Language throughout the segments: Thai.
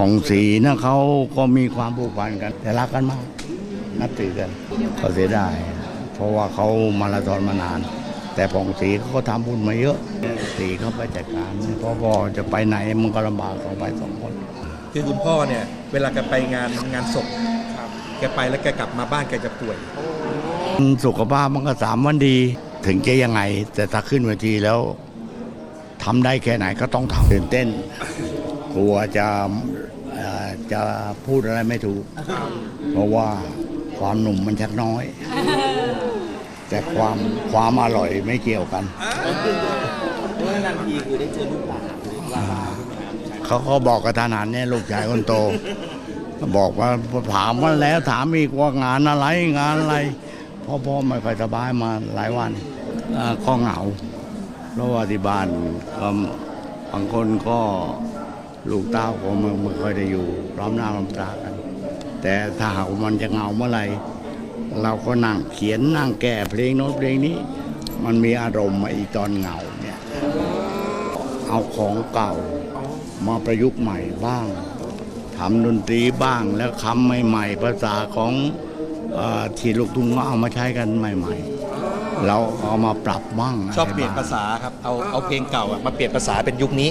ผ่องศรีนะเขาก็มีความผูกพันกัน แต่รักกันมากนับถือกันก็เสียดายเพราะว่าเขามาราธอนมานาน แต่ผ่องศรีเขาก็ทำบุญมาเยอะศรีเขาไปจัดการเพราะพ่อจะไปไหนมันก็ลำบากเขาไปสองคน คือคุณพ่อเนี่ย เวลาแกไปงานงานศพแกไปแล้วแกกลับมาบ้านแกจะป่วย สุขภาพมันก็สามวันดี ถึงจะยังไง แต่ถ้าขึ้นเวทีแล้วทำได้แค่ไหนก็ต้องทำตื่นเต้น กลัวจะจะพูดอะไรไม่ถูก เพราะว่าความหนุ่มมันชักน้อย แต่ความความอร่อยไม่เกี่ยวกันนานทีคือได้เจอลูกหลานเขาก็บอกกับทหารเนี่ยลูกชายคนโต บอกว่าถามว่าแล้วถามอีกว่างานอะไรงานอะไรพ่อพ่อไม่ค่อยสบายมาหลายวันอ่าก็เหงาเพราะว่าที่บ้านก็บางคนก็ ลูกเต้าก็ม่ไม่ค่อยได้อยู่ร้อมหน้าร้อมตากัน แต่ถ้าหากว่ามันจะเหงาเมื่อไหร่เราก็นั่งเขียนนั่งแก้เพลงโน้นเพลงนี้ มันมีอารมณ์ไอ้ตอนเหงาเนี่ยเอาของเก่ามาประยุกต์ใหม่บ้างทำดนตรีบ้างแล้วคำใหม่ๆภาษาของอที่ลูกทุ่งก็เอามาใช้กันใหม่ ๆ เราเอามาปรับบ้างชอบเปลี่ยนภาษาครับเอาเอาเพลงเก่ามาเปลี่ยนภาษาเป็นยุคนี้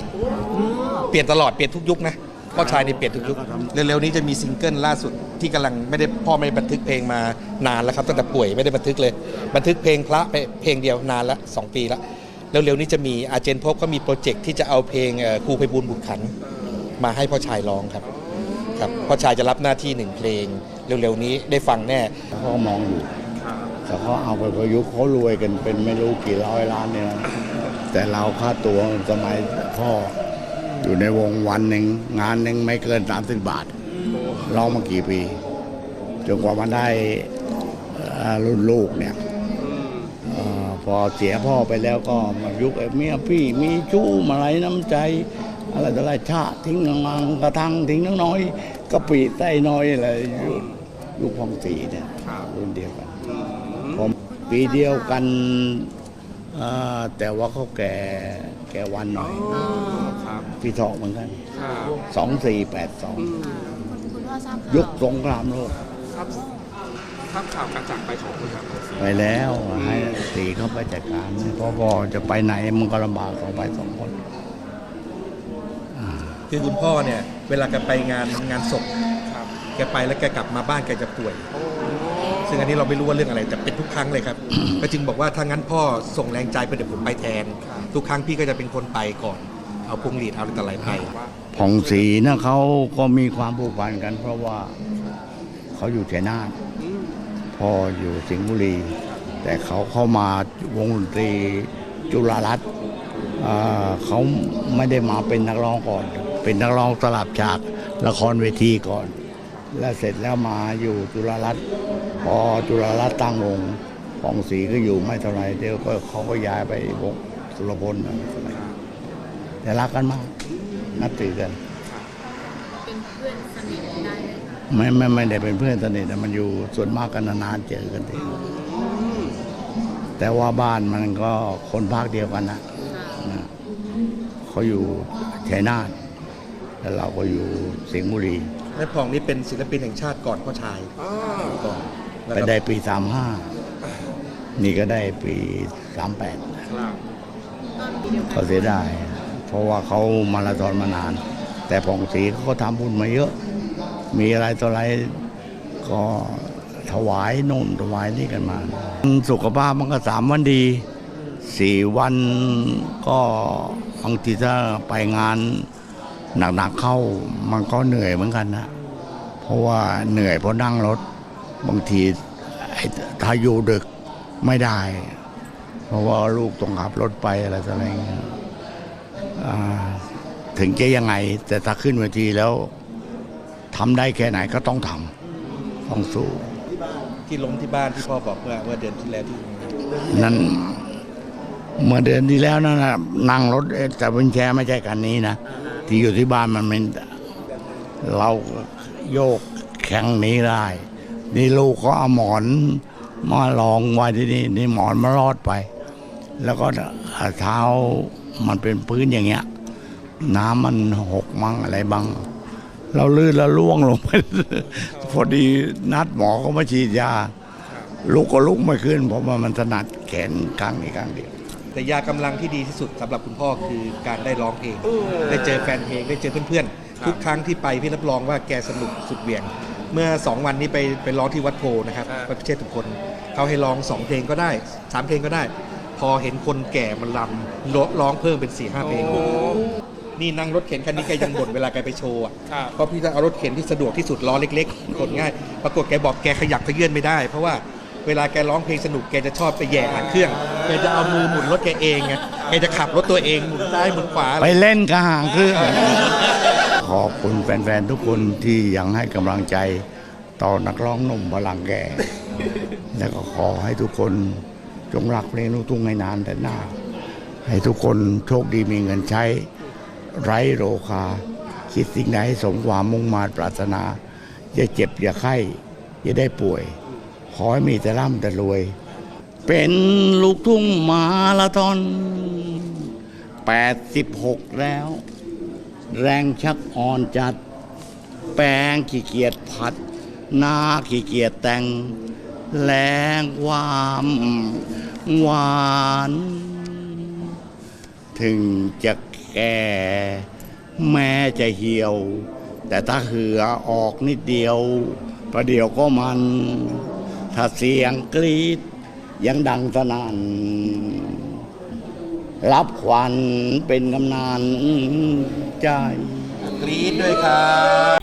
เปลี่ยนตลอด เปลี่ยนทุกยุคนะพ่อชายนี่เปลี่ยนทุกยุค เร็วๆนี้จะมีซิงเกิลล่าสุดที่กำลังไม่ได้พ่อไม่ได้บันทึกเพลงมานานแล้วครับตั้งแต่ป่วยไม่ได้บันทึกเลย บันทึกเพลงพระไปเพลงเดียวนานละสองปีละเร็วๆนี้จะมีอาเจนพบก็มีโปรเจกต์ที่จะเอาเพลงเอ่อครูไพบูลย์บุตรขัน มาให้พ่อชายร้องครับครับพ่อชายจะรับหน้าที่หนึ่งเพลง เร็วๆนี้ได้ฟังแน่เขาก็มองอยู่แต่เขาเอาไปประยุกต์เขารวยกันเป็นไม่รู้กี่ร้อยล้านเนี่ยนะแต่เราค่าตัวสมัยพ่อ อยู่ในวงวันหนึ่งงานหนึ่งไม่เกินสามสิบบาทร้องมากี่ปีจนกว่ามันได้เอ่อรุ่นลูกเนี่ยเอ่อพอเสียพ่อไปแล้วก็มายุคไอ้เมียพี่มีชู้มาไรน้ำใจ อะไรต่ออะไรชาติทิ้งงางกระทังทิ้งน้องน้อยกะปิใต้น้อยอะไรยุคยุคพองสีเนี่ยรุ่นเดียวกันผมปีเดียวกันเอ่อแต่ว่าเขาแก่แก่วันหน่อยครับพี่ทองเหมือนกันครับสองสี่แปดสองคุณพ่อทราบข่าวยุคสงครามโลกครับทราบข่าวการจากไปของคุณครับไปแล้วให้สีเขาไปจัดการเพราะพ่อจะไปไหนมันก็ลำบากเขาไปสองคนคือคุณพ่อเนี่ย เวลาแกไปงานงานศพครับแกไปแล้วแกกลับมาบ้านแกจะป่วย ซึ่งอันนี้เราไม่รู้ว่าเรื่องอะไรแต่เป็นทุกครั้งเลยครับ ก็จึงบอกว่าถ้างั้นพ่อส่งแรงใจไปเดี๋ยวผมไปแทน ทุกครั้งพี่ก็จะเป็นคนไปก่อน เอาพวงหลีดเอาอะไรต่ออะไรไปผ่องศรีนะเขาก็มีความผูกพันกัน เพราะว่าเขาอยู่ชัยนาทพ่ออยู่สิงห์บุรี แต่เขาเข้ามาวงดนตรีจุฬารัตน์อ่าเขาไม่ได้มาเป็นนักร้องก่อน เป็นนักร้องสลับฉากละครเวทีก่อน แล้วเสร็จแล้วมาอยู่จุฬารัตน์พอจุฬารัตน์ตั้งวงผ่องศรีก็อยู่ไม่เท่าไหรเดียวก็เขาก็ย้ายไปวงสุรพลอะไรสมัยแต่รักกันมากนับถือกันเป็นเพื่อนสนิทได้ไหมคะไม่ไม่ไม่ได้เป็นเพื่อนสนิทแต่มันอยู่ส่วนมากกันนานๆเจอกันทีแต่ว่าบ้านมันก็คนภาคเดียวกันนะนะเขาอยู่ชัยนาทแล้วเราก็อยู่สิงห์บุรี แม่พองนี่เป็นศิลปินแห่งชาติก่อนพ่อชายก่อนแล้วไปก็ได้ปีสามห้านี่ก็ได้ปีสามแปดครับตอนปีเดียวกันเขาเสียดายเพราะว่าเขามาราธอนมานาน แต่ผ่องศรีเขาก็ทำบุญมาเยอะ มีอะไรต่ออะไรก็ถวายโน่นถวายนี่กันมา สุขภาพมันก็สามวันดีสี่วันก็บางทีถ้าไปงาน หนักๆเข้ามันก็เหนื่อยเหมือนกันนะ เพราะว่าเหนื่อยเพราะนั่งรถ บางทีไอ้ถ้าอยู่ดึกไม่ได้ เพราะว่าลูกต้องขับรถไปอะไรต่ออะไรเงี้ยอ่าถึงจะยังไง แต่ถ้าขึ้นเวทีแล้วทำได้แค่ไหนก็ต้องทำต้องสู้ที่ล้มที่บ้านที่พ่อบอกเมื่อเมื่อเดือนที่แล้วที่นั้นเมื่อเดือนที่แล้วนั่นนะนั่งรถเอ๊ะแต่เป็นแชร์ไม่ใช่คันนี้นะ ที่อยู่ที่บ้านมันเป็นเราโยกแข็งนี้ได้ นี่ลูกเขาเอาหมอนมาลองไว้ที่นี่นี่หมอนมารอดไป แล้วก็เท้ามันเป็นพื้นอย่างเงี้ย น้ำมันหกมั่งอะไรบ้าง เราลื่นแล้วล่วงลงไปพอดีนัดหมอเขามาฉีดยาลุกก็ลุกไม่ขึ้นเพราะว่ามันถนัดแขนข้างนี้ข้างเดียว แต่ยากำลังที่ดีที่สุดสำหรับคุณพ่อคือการได้ร้องเพลง ได้เจอแฟนเพลงได้เจอเพื่อนๆ ทุกครั้งที่ไปพี่รับรองว่าแกสนุกสุดเหวี่ยง เมื่อ 2 วันนี้ไปไปร้องที่วัดโพนะครับอ่าวัดพิเชษทุกคนเขาให้ร้อง 2 เพลงก็ได้สามเพลงก็ได้ พอเห็นคนแก่มันลำร้องร้องเพิ่มเป็น4ี่ห้าเพลงนี่นั่งรถเข็นคันนี้แกยังบ่นเวลาแกไปโชว์อะครับเพราะพี่จะเอารถเข็นที่สะดวกที่สุดล้อเล็กๆกดง่าย ปรากฏแกบอกแกขยับขยื่นไม่ได้ เพราะว่าเวลาแกร้องเพลงสนุกแกจะชอบไปแหย่หางเครื่อง แกจะเอามือหมุนรถแกเองไงแกจะขับรถตัวเองหมุนซ้ายหมุนขวา ไปเล่นกระหางเครื่องขอบคุณแฟนๆ ทุกคนที่ยังให้กำลังใจต่อนักร้องหนุ่มพลังแก่ แล้วก็ขอให้ทุกคนจงรักเพลงลูกทุ่งให้นานแต่หน้า ให้ทุกคนโชคดีมีเงินใช้ ไร้โรคา คิดสิ่งใดให้สมความมุ่งมาปรารถนา อย่าเจ็บอย่าไข้ อย่าได้ป่วย ขอให้มีแต่ร่ำแต่รวย เป็นลูกทุ่งมาราธอน 86 แล้ว แรงชักอ่อนจัด แปลงขี้เกียจผัด หน้าขี้เกียจแต่ง แรงความหวาน ถึงจะแก่แม้จะเหี่ยว แต่ถ้าเหือออกนิดเดียว ประเดี๋ยวก็มัน ถ้าเสียงกรีด ยังดังสนั่นรับขวัญเป็นกำนานใจกรี๊ดด้วยครับ